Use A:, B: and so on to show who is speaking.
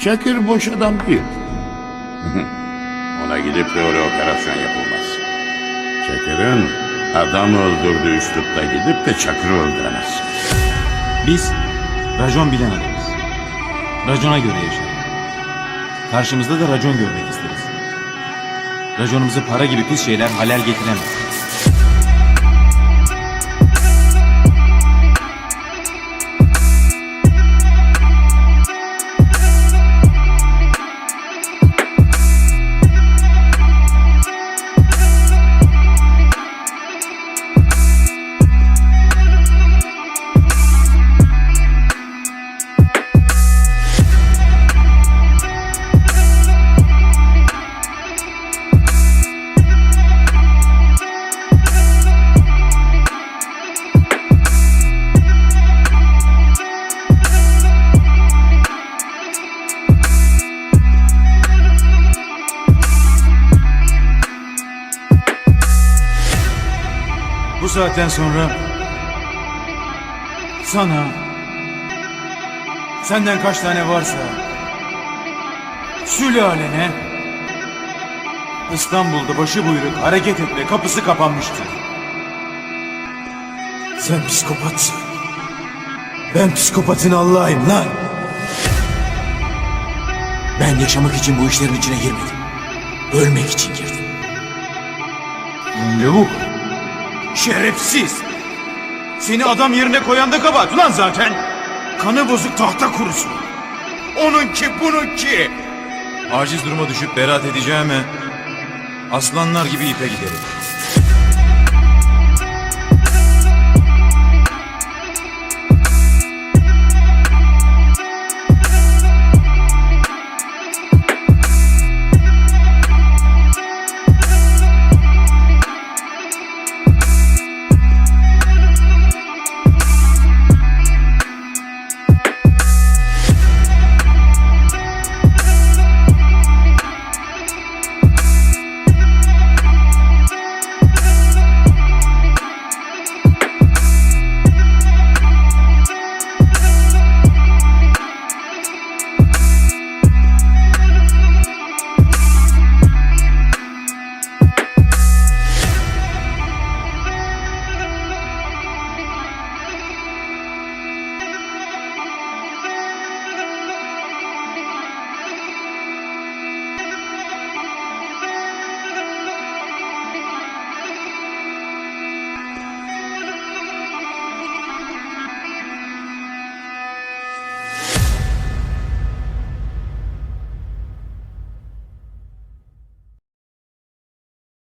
A: Çakır boş adam değil. Ona gidip de öyle operasyon yapılmaz. Çakır'ın adam öldürdüğü üslupta gidip de Çakır'ı öldüremez.
B: Biz racon bilen adamız. Racona göre yaşarız. Karşımızda da racon görmek isteriz. Raconumuzu para gibi pis şeyler halel getiremez. Bu saatten sonra sana senden kaç tane varsa sülalene İstanbul'da başı buyruk hareket etme kapısı kapanmıştır.
C: Sen psikopatsın. Ben psikopatın Allah'ım lan. Ben yaşamak için bu işlerin içine girmedim. Ölmek için girdim.
B: Lavuk. Şerefsiz. Seni adam yerine koyan da kabahat ulan zaten. Kanı bozuk tahta kurusu. Onunki bununki. Aciz duruma düşüp beraat edeceğime aslanlar gibi ipe giderim.